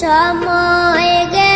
সময় গে